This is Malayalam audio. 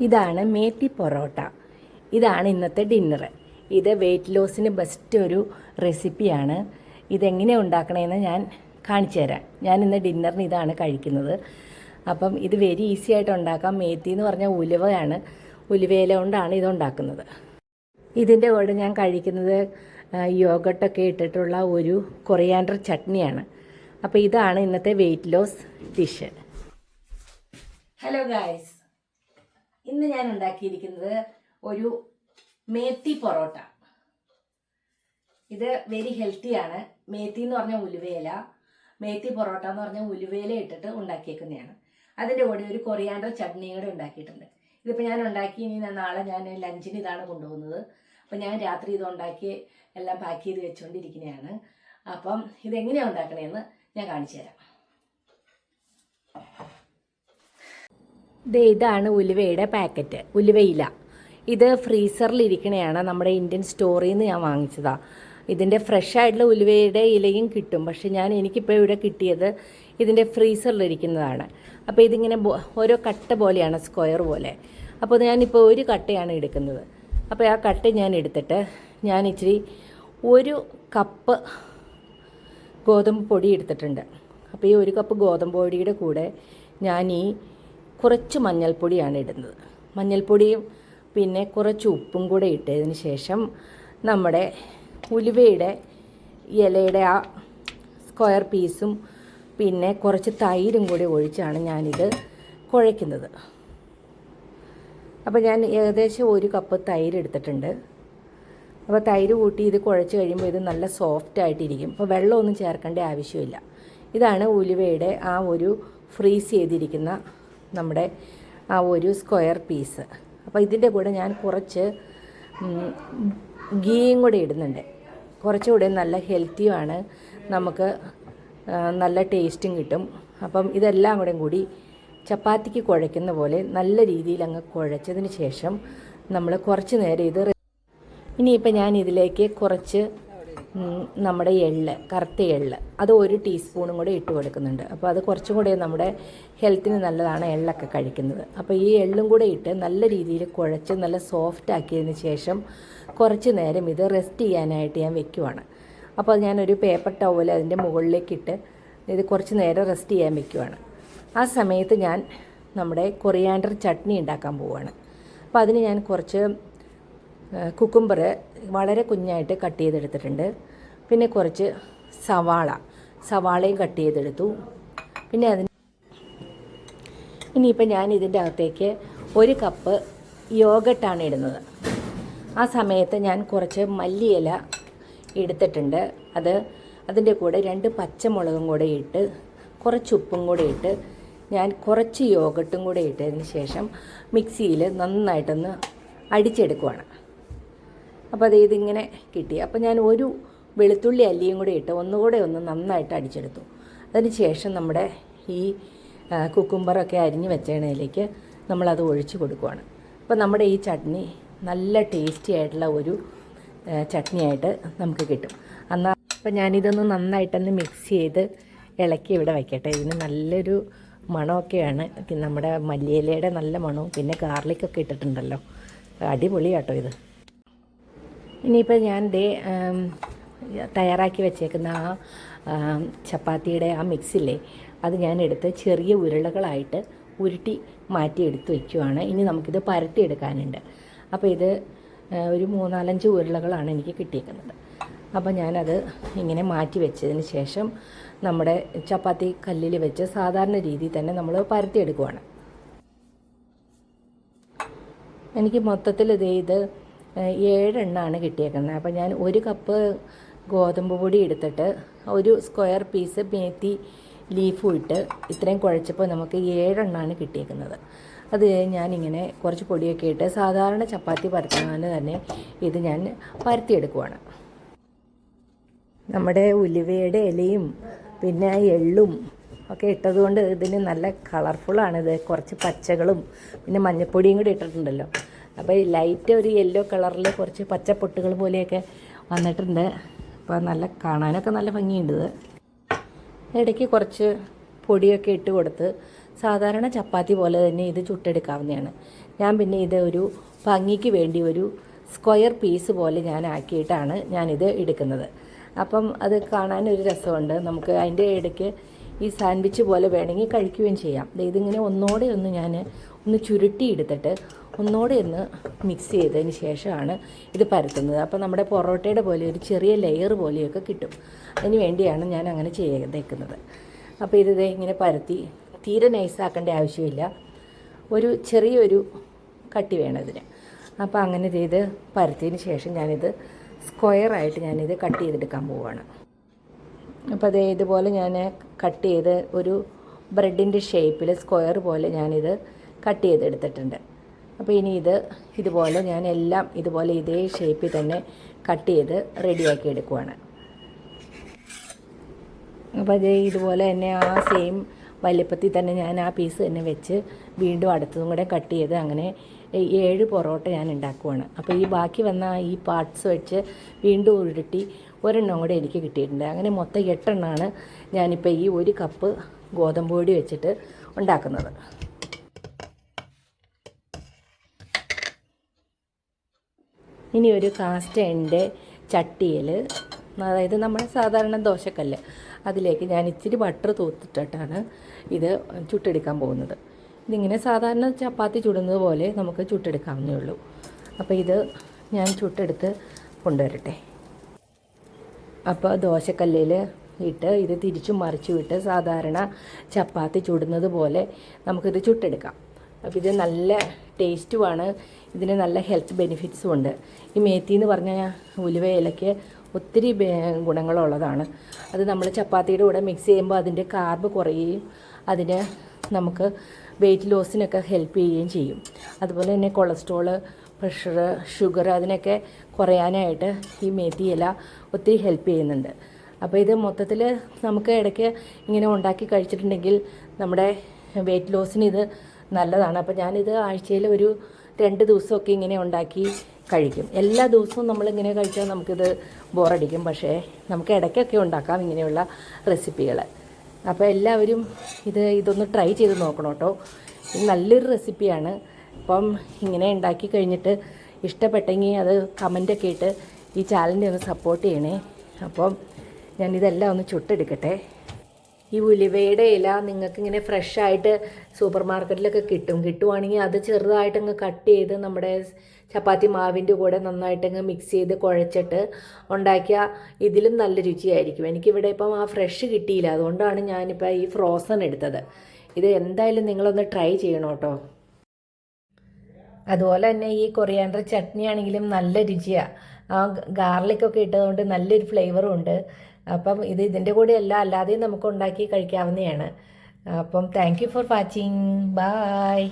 ഇതാണ് മേത്തി പൊറോട്ട. ഇതാണ് ഇന്നത്തെ ഡിന്നർ. ഇത് വെയിറ്റ് ലോസിന് ബെസ്റ്റ് ഒരു റെസിപ്പിയാണ് ഇതെങ്ങനെ ഉണ്ടാക്കണമെന്ന് ഞാൻ കാണിച്ചു തരാം. ഞാൻ ഇന്ന് ഡിന്നറിന് ഇതാണ് കഴിക്കുന്നത്. അപ്പം ഇത് വെരി ഈസി ആയിട്ട് ഉണ്ടാക്കാം. മേത്തി എന്ന് പറഞ്ഞാൽ ഉലുവയാണ്. ഉലുവയില കൊണ്ടാണ് ഇത് ഉണ്ടാക്കുന്നത്. ഇതിന്റെ കൂടെ ഞാൻ കഴിക്കുന്നത് യോഗട്ടൊക്കെ ഇട്ടിട്ടുള്ള ഒരു കൊറിയാൻഡർ ചട്നിയാണ്. അപ്പോൾ ഇതാണ് ഇന്നത്തെ weight loss dish hello guys ഇന്ന് ഞാൻ ഉണ്ടാക്കിയിരിക്കുന്നത് ഒരു മേത്തി പൊറോട്ട. ഇത് വെരി ഹെൽത്തിയാണ് മേത്തി എന്ന് പറഞ്ഞ ഉലുവേല മേത്തി പൊറോട്ട എന്ന് പറഞ്ഞ ഉലുവേല ഇട്ടിട്ട് ഉണ്ടാക്കിയേക്കുന്നതാണ്. അതിന്റെ കൂടെ ഒരു കൊറിയാണ്ടർ ചട്നിയും കൂടെ ഉണ്ടാക്കിയിട്ടുണ്ട്. ഇതിപ്പോൾ ഞാൻ ഉണ്ടാക്കി ഇനി നാളെ ഞാൻ ലഞ്ചിന് ഇതാണ് കൊണ്ടുപോകുന്നത്. അപ്പം ഞാൻ രാത്രി ഇത് ഉണ്ടാക്കി എല്ലാം പാക്ക് ചെയ്ത് വെച്ചുകൊണ്ടിരിക്കുന്നതാണ് അപ്പം ഇതെങ്ങനെയാണ് ഉണ്ടാക്കണേന്ന് ഞാൻ കാണിച്ചു തരാം ദേ ഇതാണ് ഉലുവയുടെ പാക്കറ്റ്. ഉലുവയില. ഇത് ഫ്രീസറിൽ ഇരിക്കണയാണ് നമ്മുടെ ഇന്ത്യൻ സ്റ്റോറിൽ നിന്ന് ഞാൻ വാങ്ങിച്ചതാണ് ഇതിന്റെ ഫ്രഷ് ആയിട്ടുള്ള ഉലുവയുടെ ഇലയും കിട്ടും. പക്ഷെ ഞാൻ എനിക്കിപ്പോൾ ഇവിടെ കിട്ടിയത് ഇതിന്റെ ഫ്രീസറിലിരിക്കുന്നതാണ്. അപ്പോൾ ഇതിങ്ങനെ ഓരോ കട്ട പോലെയാണ് സ്ക്വയർ പോലെ. അപ്പോൾ ഞാനിപ്പോൾ ഒരു കട്ടയാണ് എടുക്കുന്നത്. അപ്പോൾ ആ കട്ട ഞാൻ എടുത്തിട്ട് ഞാൻ ഇച്ചിരി ഒരു കപ്പ് ഗോതമ്പ് പൊടി എടുത്തിട്ടുണ്ട്. അപ്പോൾ ഈ ഒരു കപ്പ് ഗോതമ്പ് പൊടിയുടെ കൂടെ ഞാൻ ഈ കുറച്ച് മഞ്ഞൾപ്പൊടിയാണ് ഇടുന്നത്. മഞ്ഞൾപ്പൊടിയും പിന്നെ കുറച്ച് ഉപ്പും കൂടെ ഇട്ടതിന് ശേഷം നമ്മുടെ ഉലുവയുടെ ഇലയുടെ ആ സ്ക്വയർ പീസും പിന്നെ കുറച്ച് തൈരും കൂടി ഒഴിച്ചാണ് ഞാനിത് കുഴയ്ക്കുന്നത്. അപ്പോൾ ഞാൻ ഏകദേശം ഒരു കപ്പ് തൈര് എടുത്തിട്ടുണ്ട്. അപ്പോൾ തൈര് കൂട്ടി ഇത് കുഴച്ച് കഴിയുമ്പോൾ ഇത് നല്ല സോഫ്റ്റ് ആയിട്ടിരിക്കും. അപ്പോൾ വെള്ളമൊന്നും ചേർക്കേണ്ട ആവശ്യമില്ല. ഇതാണ് ഉലുവയുടെ ആ ഒരു ഫ്രീസ് ചെയ്തിരിക്കുന്ന നമ്മുടെ ആ ഒരു സ്ക്വയർ പീസ്. അപ്പോൾ ഇതിന്റെ കൂടെ ഞാൻ കുറച്ച് ഗീയും കൂടെ ഇടുന്നുണ്ട്. കുറച്ചുകൂടെ നല്ല ഹെൽത്തിയുമാണ് നമുക്ക് നല്ല ടേസ്റ്റും കിട്ടും. അപ്പം ഇതെല്ലാം കൂടെ കൂടി ചപ്പാത്തിക്ക് കുഴയ്ക്കുന്ന പോലെ നല്ല രീതിയിൽ അങ്ങ് കുഴച്ചതിന് ശേഷം നമ്മൾ കുറച്ച് നേരം ഇത് ഇനിയിപ്പോൾ ഞാൻ ഇതിലേക്ക് കുറച്ച് നമ്മുടെ എള്ള് കറുത്ത എള്ള്. അത് ഒരു ടീസ്പൂണും കൂടെ ഇട്ട് കൊടുക്കുന്നുണ്ട്. അപ്പോൾ അത് കുറച്ചും കൂടെ നമ്മുടെ ഹെൽത്തിന് നല്ലതാണ് എള്ളൊക്കെ കഴിക്കുന്നത്. അപ്പോൾ ഈ എള്ളും കൂടെ ഇട്ട് നല്ല രീതിയിൽ കുഴച്ച് നല്ല സോഫ്റ്റ് ആക്കിയതിന് ശേഷം കുറച്ച് നേരം ഇത് റെസ്റ്റ് ചെയ്യാനായിട്ട് ഞാൻ വെക്കുവാണ്. അപ്പോൾ ഞാനൊരു പേപ്പർ ടവൽ അതിന്റെ മുകളിലേക്കിട്ട് ഇത് കുറച്ച് നേരം റെസ്റ്റ് ചെയ്യാൻ വെക്കുവാണ്. ആ സമയത്ത് ഞാൻ നമ്മുടെ കൊറിയാണ്ടർ ചട്നി ഉണ്ടാക്കാൻ പോവുകയാണ് അപ്പോൾ അതിന് ഞാൻ കുറച്ച് കുക്കുംബർ വളരെ കുഞ്ഞായിട്ട് കട്ട് ചെയ്തെടുത്തിട്ടുണ്ട്. പിന്നെ കുറച്ച് സവാള സവാളയും കട്ട് ചെയ്തെടുത്തു. പിന്നെ അതിന് ഇനിയിപ്പോൾ ഞാൻ ഇതിന്റെ അകത്തേക്ക് ഒരു കപ്പ് യോഗട്ടാണ് ഇടുന്നത്. ആ സമയത്ത് ഞാൻ കുറച്ച് മല്ലിയില എടുത്തിട്ടുണ്ട്. അത് അതിന്റെ കൂടെ രണ്ട് പച്ചമുളകും കൂടെ ഇട്ട് കുറച്ച് ഉപ്പും കൂടെ ഇട്ട് ഞാൻ കുറച്ച് യോഗട്ടും കൂടെ ഇട്ടതിന് ശേഷം മിക്സിയിൽ നന്നായിട്ടൊന്ന് അടിച്ചെടുക്കുവാണ്. അപ്പോൾ അത് ഇതിങ്ങനെ കിട്ടി. അപ്പോൾ ഞാൻ ഒരു വെളുത്തുള്ളി അല്ലിയും കൂടെ ഇട്ട് ഒന്നുകൂടെ ഒന്ന് നന്നായിട്ട് അടിച്ചെടുത്തു. അതിന് ശേഷം നമ്മുടെ ഈ കുക്കുംബറൊക്കെ അരിഞ്ഞ് വെച്ചതിലേക്ക് നമ്മളത് ഒഴിച്ച് കൊടുക്കുവാണ്. അപ്പോൾ നമ്മുടെ ഈ ചട്നി നല്ല ടേസ്റ്റി ആയിട്ടുള്ള ഒരു ചട്നിയായിട്ട് നമുക്ക് കിട്ടും. എന്നാൽ അപ്പോൾ ഞാനിതൊന്ന് നന്നായിട്ടൊന്ന് മിക്സ് ചെയ്ത് ഇളക്കി ഇവിടെ വയ്ക്കട്ടെ ഇതിന് നല്ലൊരു മണമൊക്കെയാണ്. നമ്മുടെ മല്ലിയിലയുടെ നല്ല മണവും പിന്നെ ഗാർലിക്കൊക്കെ ഇട്ടിട്ടുണ്ടല്ലോ. അടിപൊളിയാട്ടോ ഇത്. ഇനിയിപ്പോൾ ഞാൻ ദേ തയ്യാറാക്കി വെച്ചേക്കുന്ന ആ ചപ്പാത്തിയുടെ ആ മിക്സില്ലേ അത് ഞാൻ എടുത്ത് ചെറിയ ഉരുളകളായിട്ട് ഉരുട്ടി മാറ്റി എടുത്ത് വയ്ക്കുവാണ് ഇനി നമുക്കിത് പരത്തിയെടുക്കാനുണ്ട്. അപ്പോൾ ഇത് ഒരു മൂന്നാലഞ്ച് ഉരുളകളാണ് എനിക്ക് കിട്ടിയേക്കുന്നത്. അപ്പോൾ ഞാനത് ഇങ്ങനെ മാറ്റി വെച്ചതിന് ശേഷം നമ്മുടെ ചപ്പാത്തി കല്ലിൽ വെച്ച് സാധാരണ രീതിയിൽ തന്നെ നമ്മൾ പരത്തിയെടുക്കുവാണ്. എനിക്ക് മൊത്തത്തിൽ ഇത് ഏഴെണ്ണമാണ് കിട്ടിയേക്കുന്നത്. അപ്പോൾ ഞാൻ ഒരു കപ്പ് ഗോതമ്പ് പൊടി എടുത്തിട്ട് ഒരു സ്ക്വയർ പീസ് മേത്തി ലീഫും ഇട്ട് ഇത്രയും കുഴച്ചപ്പോൾ നമുക്ക് ഏഴെണ്ണമാണ് കിട്ടിയേക്കുന്നത്. അത് ഞാനിങ്ങനെ കുറച്ച് പൊടിയൊക്കെ ഇട്ട് സാധാരണ ചപ്പാത്തി പരത്താൻ തന്നെ ഇത് ഞാൻ പരത്തിയെടുക്കുവാണ്. നമ്മുടെ ഉലുവയുടെ ഇലയും പിന്നെ എള്ളും ഒക്കെ ഇട്ടതുകൊണ്ട് ഇതിന് നല്ല കളർഫുള്ളാണ് ഇത് കുറച്ച് പച്ചകളും പിന്നെ മഞ്ഞപ്പൊടിയും കൂടി ഇട്ടിട്ടുണ്ടല്ലോ. അപ്പോൾ ലൈറ്റ് ഒരു യെല്ലോ കളറിൽ കുറച്ച് പച്ചപ്പൊട്ടുകൾ പോലെയൊക്കെ വന്നിട്ടുണ്ട്. അപ്പോൾ നല്ല കാണാനൊക്കെ നല്ല ഭംഗിയുണ്ട് ഇടയ്ക്ക് കുറച്ച് പൊടിയൊക്കെ ഇട്ട് കൊടുത്ത് സാധാരണ ചപ്പാത്തി പോലെ തന്നെ ഇത് ചുട്ടെടുക്കാവുന്നതാണ്. ഞാൻ പിന്നെ ഇത് ഒരു ഭംഗിക്ക് വേണ്ടി ഒരു സ്ക്വയർ പീസ് പോലെ ഞാൻ ആക്കിയിട്ടാണ് ഞാനിത് എടുക്കുന്നത്. അപ്പം അത് കാണാൻ ഒരു രസമുണ്ട്. നമുക്ക് അതിന്റെ ഇടയ്ക്ക് ഈ സാൻഡ്വിച്ച് പോലെ വേണമെങ്കിൽ കഴിക്കുകയും ചെയ്യാം. ഇതിങ്ങനെ ഒന്നോടെ ഒന്ന് ഞാൻ ഒന്ന് ചുരുട്ടിയെടുത്തിട്ട് ഒന്നുകൂടെ ഒന്ന് മിക്സ് ചെയ്തതിന് ശേഷമാണ് ഇത് പരത്തുന്നത്. അപ്പോൾ നമ്മുടെ പൊറോട്ടയുടെ പോലെ ഒരു ചെറിയ ലെയർ പോലെയൊക്കെ കിട്ടും. അതിന് വേണ്ടിയാണ് ഞാൻ അങ്ങനെ ചെയ്തേക്കുന്നത്. അപ്പോൾ ഇത് ഇങ്ങനെ പരത്തി തീരെ നൈസാക്കേണ്ട ആവശ്യമില്ല. ഒരു ചെറിയൊരു കട്ടി വേണം ഇതിന്. അപ്പോൾ അങ്ങനെ ചെയ്ത് പരത്തിയതിന് ശേഷം ഞാനിത് സ്ക്വയറായിട്ട് ഞാനിത് കട്ട് ചെയ്തെടുക്കാൻ പോവുകയാണ് അപ്പോൾ അതേ ഇതുപോലെ ഞാൻ കട്ട് ചെയ്ത് ഒരു ബ്രെഡിന്റെ ഷേപ്പിൽ സ്ക്വയർ പോലെ ഞാനിത് കട്ട് ചെയ്തെടുത്തിട്ടുണ്ട്. അപ്പോൾ ഇനി ഇത് ഇതുപോലെ ഞാൻ എല്ലാം ഇതുപോലെ ഇതേ ഷേപ്പിൽ തന്നെ കട്ട് ചെയ്ത് റെഡിയാക്കി എടുക്കുവാണ്. അപ്പോൾ അത് ഇതുപോലെ തന്നെ ആ സെയിം വലിപ്പത്തിൽ തന്നെ ഞാൻ ആ പീസ് തന്നെ വെച്ച് വീണ്ടും അടുത്തതും കൂടെ കട്ട് ചെയ്ത് അങ്ങനെ ഏഴ് പൊറോട്ട ഞാൻ ഉണ്ടാക്കുവാണ്. അപ്പോൾ ഈ ബാക്കി വന്ന ഈ പാർട്സ് വെച്ച് വീണ്ടും ഉരുട്ടി ഒരെണ്ണം കൂടെ എനിക്ക് കിട്ടിയിട്ടുണ്ട്. അങ്ങനെ മൊത്തം എട്ടെണ്ണമാണ് ഞാനിപ്പോൾ ഈ ഒരു കപ്പ് ഗോതമ്പ് പൊടി വെച്ചിട്ട് ഉണ്ടാക്കുന്നത്. ഇനി ഒരു കാസ്റ്റ് എന്റെ ചട്ടിയിൽ അതായത് നമ്മുടെ സാധാരണ ദോശക്കല്ല്. അതിലേക്ക് ഞാൻ ഇച്ചിരി ബട്ടർ തൂത്തിട്ടിട്ടാണ് ഇത് ചുട്ടെടുക്കാൻ പോകുന്നത്. ഇതിങ്ങനെ സാധാരണ ചപ്പാത്തി ചുടുന്നത് പോലെ നമുക്ക് ചുട്ടെടുക്കാവുന്നേ ഉള്ളൂ. അപ്പോൾ ഇത് ഞാൻ ചുട്ടെടുത്ത് കൊണ്ടുവരട്ടെ. അപ്പോൾ ദോശക്കല്ലിൽ ഇട്ട് ഇത് തിരിച്ചും മറിച്ചു വിട്ട് സാധാരണ ചപ്പാത്തി ചുടുന്നത് പോലെ നമുക്കിത് ചുട്ടെടുക്കാം. അപ്പോൾ ഇത് നല്ല ടേസ്റ്റുമാണ് ഇതിന് നല്ല ഹെൽത്ത് ബെനിഫിറ്റ്സും ഉണ്ട്. ഈ മേത്തി എന്ന് പറഞ്ഞ ഉലുവ ഇലയ്ക്ക് ഒത്തിരി ഗുണങ്ങളുള്ളതാണ് അത് നമ്മൾ ചപ്പാത്തിയുടെ കൂടെ മിക്സ് ചെയ്യുമ്പോൾ അതിന്റെ കാർബ് കുറയുകയും അതിന് നമുക്ക് വെയിറ്റ് ലോസിനൊക്കെ ഹെൽപ്പ് ചെയ്യുകയും ചെയ്യും. അതുപോലെ തന്നെ കൊളസ്ട്രോൾ പ്രഷർ ഷുഗർ അതിനൊക്കെ കുറയാനായിട്ട് ഈ മേത്തി ഇല ഒത്തിരി ഹെൽപ്പ് ചെയ്യുന്നുണ്ട്. അപ്പോൾ ഇത് മൊത്തത്തിൽ നമുക്ക് ഇടയ്ക്ക് ഇങ്ങനെ ഉണ്ടാക്കി കഴിച്ചിട്ടുണ്ടെങ്കിൽ നമ്മുടെ വെയിറ്റ് ലോസിന് ഇത് നല്ലതാണ്. അപ്പോൾ ഞാനിത് ആഴ്ചയിൽ ഒരു രണ്ട് ദിവസമൊക്കെ ഇങ്ങനെ ഉണ്ടാക്കി കഴിക്കും. എല്ലാ ദിവസവും നമ്മളിങ്ങനെ കഴിച്ചാൽ നമുക്കിത് ബോറടിക്കും. പക്ഷേ നമുക്ക് ഇടയ്ക്കൊക്കെ ഉണ്ടാക്കാം ഇങ്ങനെയുള്ള റെസിപ്പികൾ. അപ്പോൾ എല്ലാവരും ഇത് ഇതൊന്ന് ട്രൈ ചെയ്ത് നോക്കണം കേട്ടോ. ഇത് നല്ലൊരു റെസിപ്പിയാണ്. അപ്പം ഇങ്ങനെ ഉണ്ടാക്കി കഴിഞ്ഞിട്ട് ഇഷ്ടപ്പെട്ടെങ്കിൽ അത് കമന്റൊക്കെ ഇട്ട് ഈ ചാനലിനെ ഒന്ന് സപ്പോർട്ട് ചെയ്യണേ. അപ്പം ഞാനിതെല്ലാം ഒന്ന് ചുട്ടെടുക്കട്ടെ. ഈ ഉലുവയുടെ ഇല നിങ്ങൾക്ക് ഇങ്ങനെ ഫ്രഷ് ആയിട്ട് സൂപ്പർ മാർക്കറ്റിലൊക്കെ കിട്ടും. കിട്ടുവാണെങ്കിൽ അത് ചെറുതായിട്ട് അങ്ങ് കട്ട് ചെയ്ത് നമ്മുടെ ചപ്പാത്തി മാവിന്റെ കൂടെ നന്നായിട്ട് അങ്ങ് മിക്സ് ചെയ്ത് കുഴച്ചിട്ട് ഉണ്ടാക്കിയ ഇതിലും നല്ല രുചിയായിരിക്കും. എനിക്കിവിടെ ഇപ്പം ആ ഫ്രഷ് കിട്ടിയില്ല. അതുകൊണ്ടാണ് ഞാനിപ്പോൾ ഈ ഫ്രോസൺ എടുത്തത്. ഇത് എന്തായാലും നിങ്ങളൊന്ന് ട്രൈ ചെയ്യണം കേട്ടോ. അതുപോലെ തന്നെ ഈ കൊറിയാണ്ടർ ചട്നി ആണെങ്കിലും നല്ല രുചിയാണ് ആ ഗാർലിക്കൊക്കെ ഇട്ടതുകൊണ്ട് നല്ലൊരു ഫ്ലേവറും ഉണ്ട്. അപ്പം ഇത് ഇതിന്റെ കൂടെ അല്ല അല്ലാതെയും നമുക്ക് ഉണ്ടാക്കി കഴിക്കാവുന്നതാണ്. അപ്പം thank you for watching bye